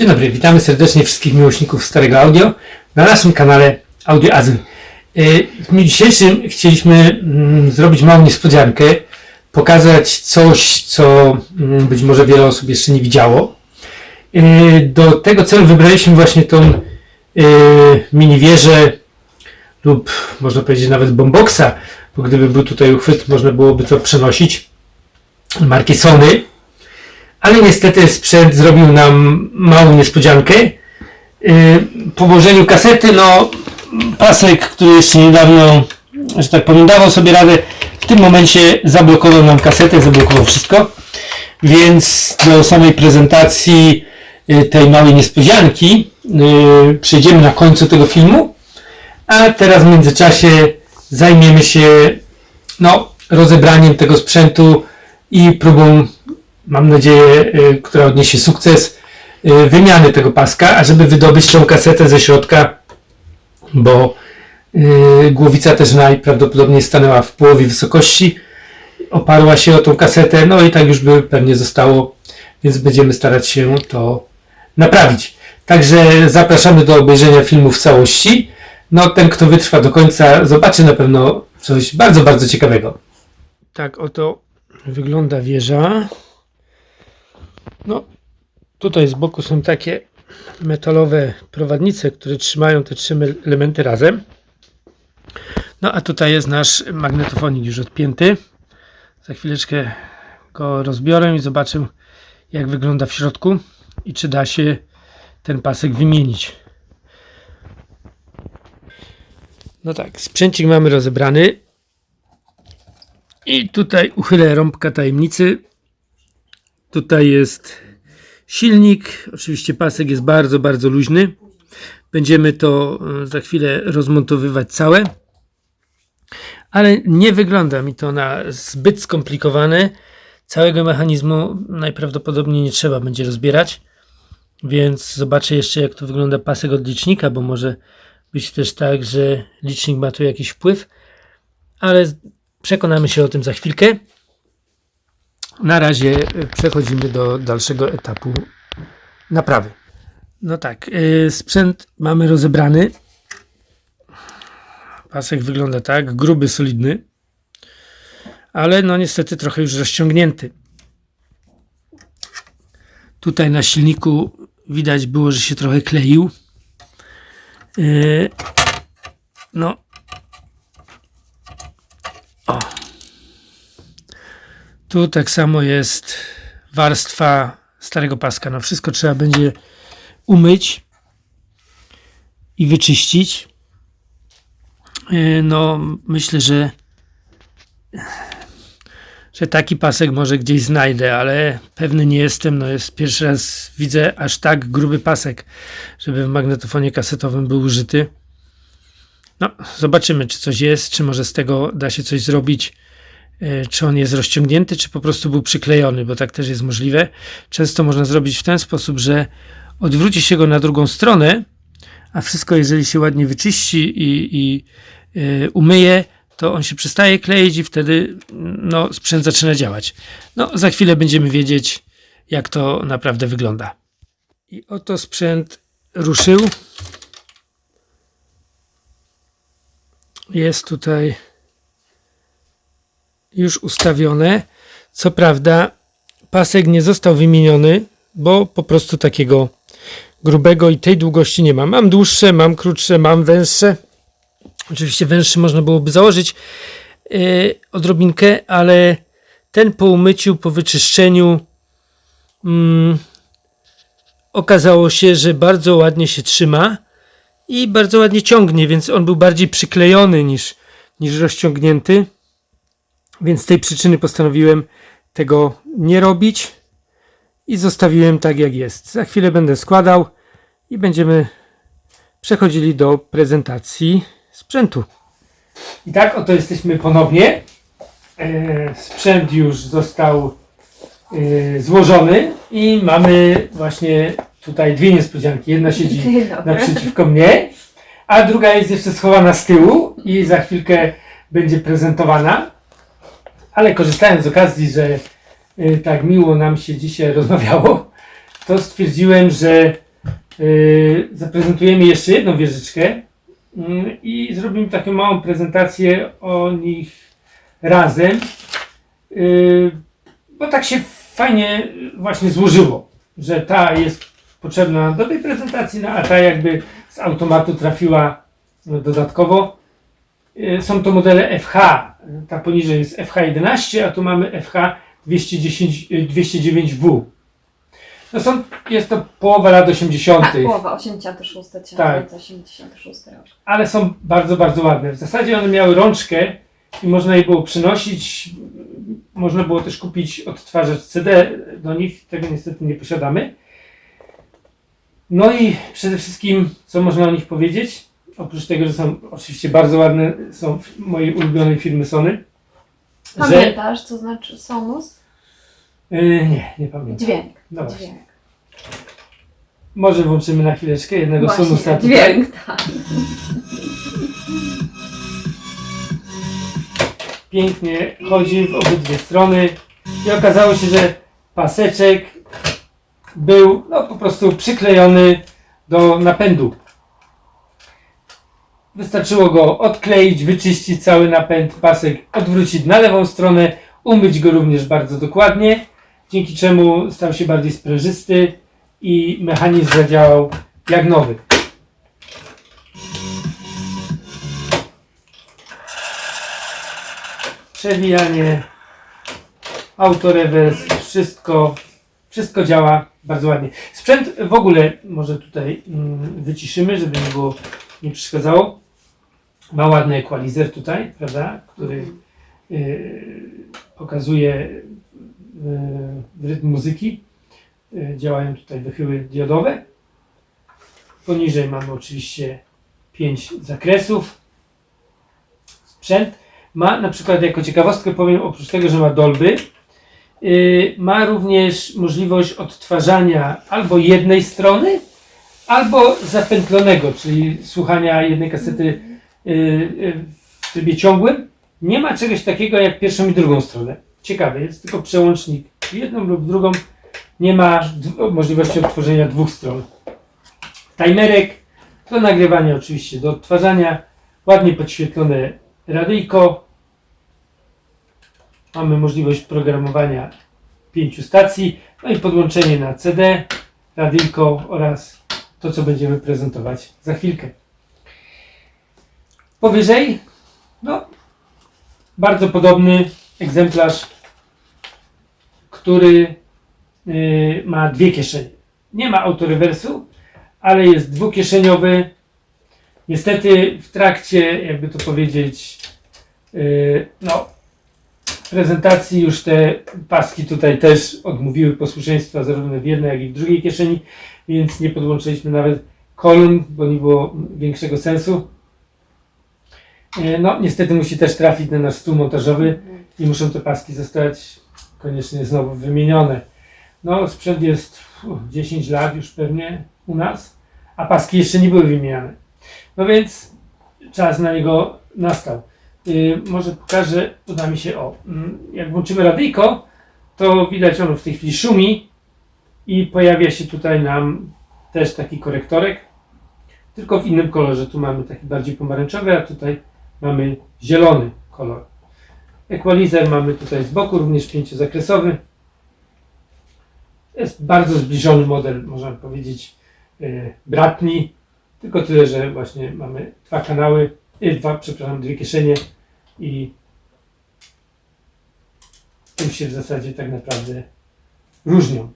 Dzień dobry, witamy serdecznie wszystkich miłośników starego audio na naszym kanale Audio Azyl. Yy, W dniu dzisiejszym chcieliśmy mm, zrobić małą niespodziankę, pokazać coś, co mm, być może wiele osób jeszcze nie widziało. Yy, Do tego celu wybraliśmy właśnie tą yy, mini wieżę lub można powiedzieć nawet bomboxa, bo gdyby był tutaj uchwyt, można byłoby to przenosić marki Sony ale niestety sprzęt zrobił nam małą niespodziankę. Yy, Po włożeniu kasety, no pasek, który jeszcze niedawno, że tak powiem, dawał sobie radę, w tym momencie zablokował nam kasetę, zablokował wszystko. Więc do samej prezentacji yy, tej małej niespodzianki yy, przejdziemy na końcu tego filmu. A teraz w międzyczasie zajmiemy się no, rozebraniem tego sprzętu i próbą mam nadzieję, y, która odniesie sukces, y, wymiany tego paska, a żeby wydobyć tą kasetę ze środka, bo y, głowica też najprawdopodobniej stanęła w połowie wysokości, oparła się o tą kasetę, no i tak już by pewnie zostało, więc będziemy starać się to naprawić. Także zapraszamy do obejrzenia filmu w całości. No, ten, kto wytrwa do końca, zobaczy na pewno coś bardzo, bardzo ciekawego. Tak oto wygląda wieża. No, tutaj z boku są takie metalowe prowadnice, które trzymają te trzy me- elementy razem. No, a tutaj jest nasz magnetofonik już odpięty. Za chwileczkę go rozbiorę i zobaczę, jak wygląda w środku i czy da się ten pasek wymienić. No tak, sprzęcik mamy rozebrany. I tutaj uchylę rąbka tajemnicy. Tutaj jest silnik. Oczywiście pasek jest bardzo, bardzo luźny. Będziemy to e, za chwilę rozmontowywać całe. Ale nie wygląda mi to na zbyt skomplikowane. Całego mechanizmu najprawdopodobniej nie trzeba będzie rozbierać. Więc zobaczę jeszcze, jak to wygląda pasek od licznika, bo może być też tak, że licznik ma tu jakiś wpływ. Ale przekonamy się o tym za chwilkę. Na razie y, przechodzimy do dalszego etapu naprawy. No tak, y, sprzęt mamy rozebrany. Pasek wygląda tak, gruby, solidny, ale no niestety trochę już rozciągnięty. Tutaj na silniku widać było, że się trochę kleił. Y, No, Tu tak samo jest warstwa starego paska. No wszystko trzeba będzie umyć i wyczyścić. Yy, No myślę, że że taki pasek może gdzieś znajdę, ale pewny nie jestem. No jest pierwszy raz widzę aż tak gruby pasek, żeby w magnetofonie kasetowym był użyty. No, zobaczymy, czy coś jest, czy może z tego da się coś zrobić e, czy on jest rozciągnięty, czy po prostu był przyklejony, bo tak też jest możliwe. Często można zrobić w ten sposób, że odwróci się go na drugą stronę, a wszystko, jeżeli się ładnie wyczyści i, i e, umyje, to on się przestaje kleić i wtedy no, sprzęt zaczyna działać. No, za chwilę będziemy wiedzieć, jak to naprawdę wygląda. I oto sprzęt ruszył. Jest tutaj już ustawione. Co prawda, pasek nie został wymieniony, bo po prostu takiego grubego i tej długości nie mam. Mam dłuższe, mam krótsze, mam węższe. Oczywiście węższy można byłoby założyć yy, odrobinkę, ale ten po umyciu, po wyczyszczeniu mm, okazało się, że bardzo ładnie się trzyma i bardzo ładnie ciągnie, więc on był bardziej przyklejony niż, niż rozciągnięty. Więc z tej przyczyny postanowiłem tego nie robić i zostawiłem tak jak jest. Za chwilę będę składał i będziemy przechodzili do prezentacji sprzętu. I tak oto jesteśmy ponownie. E, Sprzęt już został e, złożony i mamy właśnie tutaj dwie niespodzianki. Jedna siedzi naprzeciwko mnie, a druga jest jeszcze schowana z tyłu i za chwilkę będzie prezentowana. Ale korzystając z okazji, że y, tak miło nam się dzisiaj rozmawiało, to stwierdziłem, że Yy, zaprezentujemy jeszcze jedną wieżyczkę yy, i zrobimy taką małą prezentację o nich razem. Yy, bo tak się fajnie właśnie złożyło, że ta jest potrzebna do tej prezentacji, no, a ta jakby z automatu trafiła no, dodatkowo. Yy, Są to modele FH. Ta poniżej jest FH11, a tu mamy FH 210, yy, 209W. No są, jest to połowa lat 80. Tak, połowa, 86, Tak. 86 rok. ale są bardzo, bardzo ładne. W zasadzie one miały rączkę i można je było przynosić. Można było też kupić odtwarzacz CD do nich, tego niestety nie posiadamy. No i przede wszystkim, co można o nich powiedzieć? Oprócz tego, że są oczywiście bardzo ładne, są mojej ulubionej firmy Sony. Że, Pamiętasz, co znaczy sonus? yy, nie, nie pamiętam. Dźwięk. No właśnie. Dźwięk. Może włączymy na chwileczkę jednego Właśnie, Sonusa tutaj. dźwięk, tak. pięknie chodzi w obydwie strony i okazało się, że paseczek był no, po prostu przyklejony do napędu. Wystarczyło go odkleić, wyczyścić cały napęd, pasek odwrócić na lewą stronę, umyć go również bardzo dokładnie, dzięki czemu stał się bardziej sprężysty i mechanizm zadziałał jak nowy. przewijanie, autorewers, wszystko, wszystko działa bardzo ładnie. Sprzęt w ogóle może tutaj mm, wyciszymy, żeby nie było, nie przeszkadzało. Ma ładny equalizer tutaj, prawda, który y, pokazuje y, rytm muzyki. Y, działają tutaj wychyły diodowe. Poniżej mamy oczywiście 5 zakresów. Sprzęt ma na przykład jako ciekawostkę powiem, oprócz tego, że ma dolby, yy, ma również możliwość odtwarzania albo jednej strony, albo zapętlonego, czyli słuchania jednej kasety yy, w trybie ciągłym. Nie ma czegoś takiego jak pierwszą i drugą stronę. Ciekawe, jest tylko przełącznik w jedną lub drugą. Nie ma możliwości odtworzenia dwóch stron. Timerek do nagrywania oczywiście, do odtwarzania. Ładnie podświetlone radyjko. Mamy możliwość programowania pięciu stacji, no i podłączenie na CD, radyjko oraz to, co będziemy prezentować za chwilkę. Powyżej, no, bardzo podobny egzemplarz, który y, ma dwie kieszenie. Nie ma autorewersu, ale jest dwukieszeniowy, Niestety w trakcie, jakby to powiedzieć, yy, no, prezentacji już te paski tutaj też odmówiły posłuszeństwa zarówno w jednej, jak i w drugiej kieszeni, więc nie podłączyliśmy nawet kolumn, bo nie było większego sensu. Yy, no, niestety musi też trafić na nasz stół montażowy i muszą te paski zostać koniecznie znowu wymienione. No, sprzęt jest uf, 10 lat już pewnie u nas, a paski jeszcze nie były wymieniane. No więc czas na niego nastał. Yy, może pokażę, uda mi się, o, mm, jak włączymy radyjko, to widać ono w tej chwili szumi i pojawia się tutaj nam też taki korektorek, tylko w innym kolorze. Tu mamy taki bardziej pomarańczowy, a tutaj mamy zielony kolor. Equalizer mamy tutaj z boku, również pięciozakresowy. Jest bardzo zbliżony model, można powiedzieć, yy, bratni. Tylko tyle, że właśnie mamy dwa kanały, y, dwa, przepraszam, dwie kieszenie i tym się w zasadzie tak naprawdę różnią.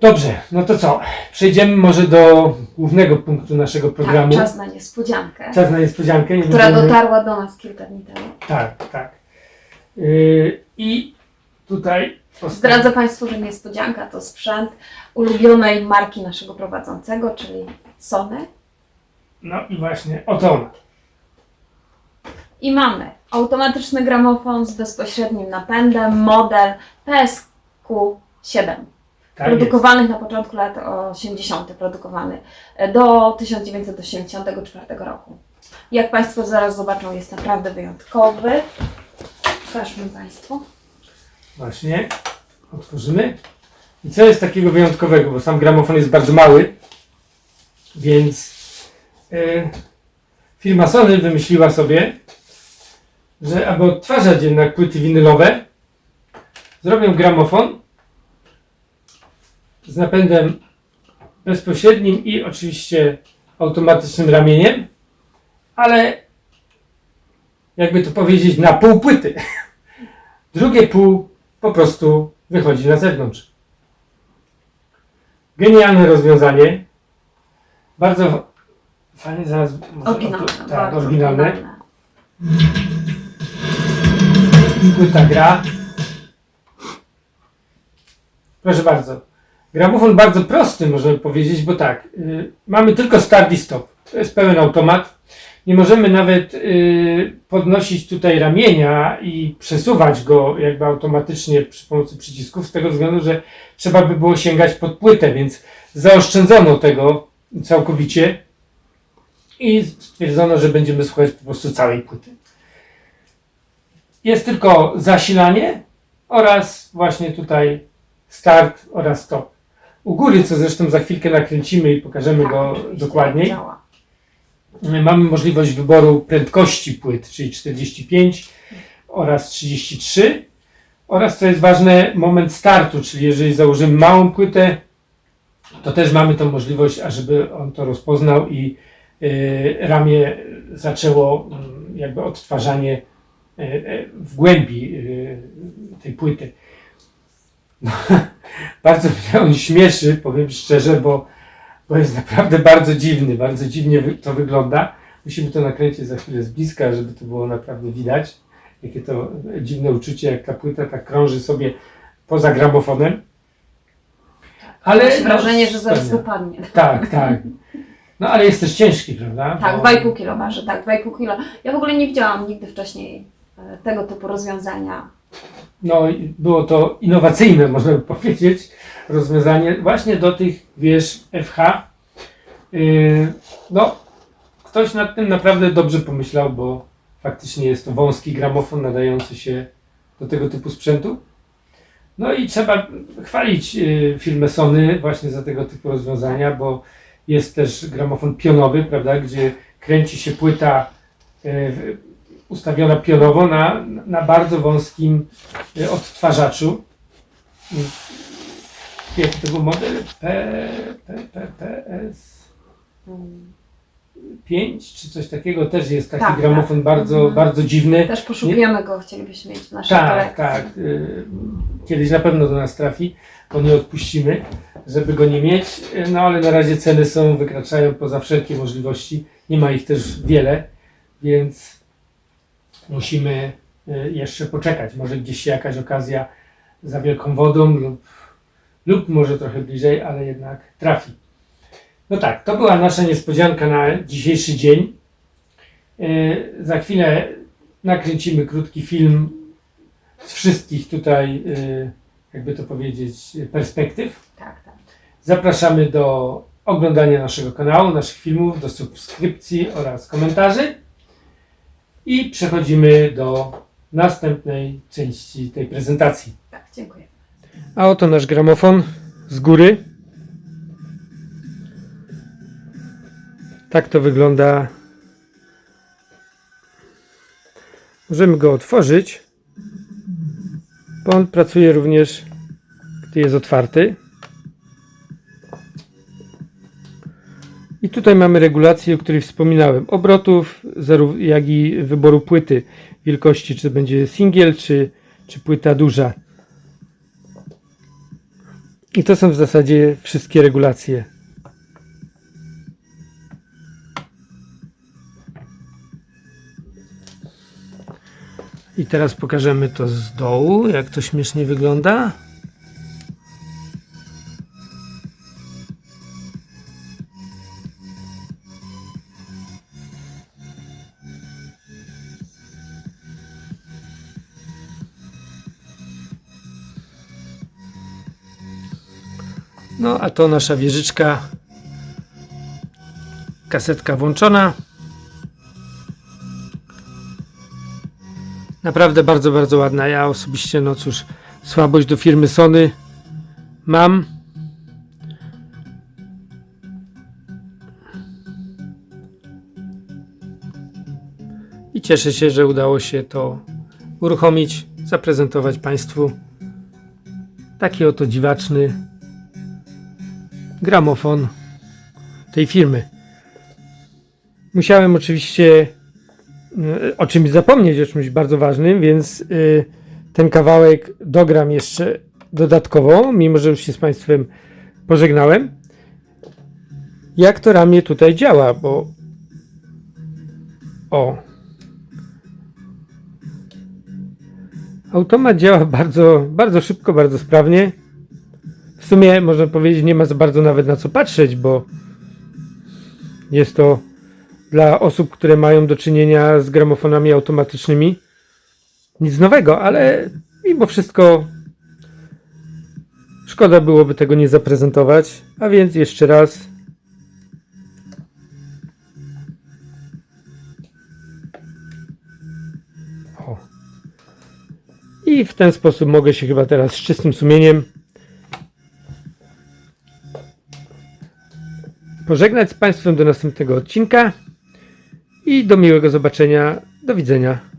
Dobrze, no to co? Przejdziemy może do głównego punktu naszego programu. Tak, czas na niespodziankę, Czas na niespodziankę. Nie która będziemy- dotarła do nas kilka dni temu. Tak, tak. Yy, I tutaj postawię- Zdradzę Państwu, że niespodzianka to sprzęt ulubionej marki naszego prowadzącego, czyli Sony. No i właśnie oto ona. I mamy automatyczny gramofon z bezpośrednim napędem, model PSQ7. Tak jest. produkowanych na początku lat 80. produkowany e, do 1984 roku. Jak Państwo zaraz zobaczą, jest naprawdę wyjątkowy. Pokażmy Państwu. Właśnie. Otworzymy. I co jest takiego wyjątkowego, bo sam gramofon jest bardzo mały, więc e, firma Sony wymyśliła sobie, że aby odtwarzać jednak płyty winylowe, zrobią gramofon z napędem bezpośrednim i oczywiście automatycznym ramieniem, ale jakby to powiedzieć, na pół płyty. Drugie pół po prostu wychodzi na zewnątrz. Genialne rozwiązanie. Bardzo fajnie zaraz. może Oryginalne. o- Tak, bardzo oryginalne. Płyta gra. Proszę bardzo. Gramofon bardzo prosty, możemy powiedzieć, bo tak, y, mamy tylko start i stop. To jest pełen automat. Nie możemy nawet y, podnosić tutaj ramienia i przesuwać go jakby automatycznie przy pomocy przycisków, z tego względu, że trzeba by było sięgać pod płytę, więc zaoszczędzono tego całkowicie i stwierdzono, że będziemy słuchać po prostu całej płyty. Jest tylko zasilanie oraz właśnie tutaj start oraz stop. U góry, co zresztą za chwilkę nakręcimy i pokażemy Tak, go dokładniej, mamy możliwość wyboru prędkości płyt, czyli 45 oraz 33 oraz co jest ważne, moment startu, czyli jeżeli założymy małą płytę, to też mamy tą możliwość, ażeby on to rozpoznał i y, ramię zaczęło mm, jakby odtwarzanie y, y, w głębi y, tej płyty. No, bardzo mnie on śmieszy, powiem szczerze, bo, bo jest naprawdę bardzo dziwny, bardzo dziwnie to wygląda. Musimy to nakręcić za chwilę z bliska, żeby to było naprawdę widać. Jakie to dziwne uczucie, jak ta płyta tak krąży sobie poza gramofonem. Ale Ale wrażenie, że zaraz wypadnie. Tak, tak. No ale jest też ciężki, prawda? Tak, Bo- 2,5 kg waży, tak, 2,5 kg. Ja w ogóle nie widziałam nigdy wcześniej e, tego typu rozwiązania. No, było to innowacyjne, można by powiedzieć, rozwiązanie właśnie do tych wież FH. Yy, no, ktoś nad tym naprawdę dobrze pomyślał, bo faktycznie jest to wąski gramofon nadający się do tego typu sprzętu. No i trzeba chwalić yy, firmę Sony właśnie za tego typu rozwiązania, bo jest też gramofon pionowy, prawda, gdzie kręci się płyta yy, ustawiona pionowo na, na bardzo wąskim y, odtwarzaczu. Jaki to był model? P, P, P, PS Mm. 5 czy coś takiego też jest taki Tak, gramofon tak. bardzo, Mhm. bardzo dziwny. Też poszukujemy go, chcielibyśmy mieć w naszej Tak, kolekcji. tak. y, Kiedyś na pewno do nas trafi, bo nie odpuścimy, żeby go nie mieć. Y, No ale na razie ceny są, wykraczają poza wszelkie możliwości. Nie ma ich też wiele, więc musimy y, jeszcze poczekać. Może gdzieś się jakaś okazja za wielką wodą lub, lub może trochę bliżej, ale jednak trafi. No tak, to była nasza niespodzianka na dzisiejszy dzień. Y, Za chwilę nakręcimy krótki film z wszystkich tutaj, y, jakby to powiedzieć, perspektyw. Tak, tak. Zapraszamy do oglądania naszego kanału, naszych filmów, do subskrypcji oraz komentarzy. I przechodzimy do następnej części tej prezentacji. Tak, dziękuję. A oto nasz gramofon z góry. Tak to wygląda. Możemy go otworzyć, bo on pracuje również, gdy jest otwarty. I tutaj mamy regulację, o której wspominałem. Obrotów, jak i wyboru płyty, wielkości, czy będzie singiel, czy, czy płyta duża. I to są w zasadzie wszystkie regulacje. I teraz pokażemy to z dołu, jak to śmiesznie wygląda. No, a to nasza wieżyczka. Kasetka włączona. Naprawdę bardzo, bardzo ładna. Ja osobiście, no cóż, słabość do firmy Sony mam i cieszę się, że udało się to uruchomić, zaprezentować Państwu taki oto dziwaczny gramofon tej firmy. Musiałem oczywiście y, o czymś zapomnieć, o czymś bardzo ważnym, więc y, ten kawałek dogram jeszcze dodatkowo, mimo że już się z Państwem pożegnałem. Jak to ramię tutaj działa, bo o. Automat działa bardzo, bardzo szybko, bardzo sprawnie. W sumie można powiedzieć, nie ma za bardzo nawet na co patrzeć, bo jest to dla osób, które mają do czynienia z gramofonami automatycznymi nic nowego, ale mimo wszystko szkoda byłoby tego nie zaprezentować. A więc jeszcze raz. O. I w ten sposób mogę się chyba teraz z czystym sumieniem pożegnać z Państwem do następnego odcinka i do miłego zobaczenia. Do widzenia.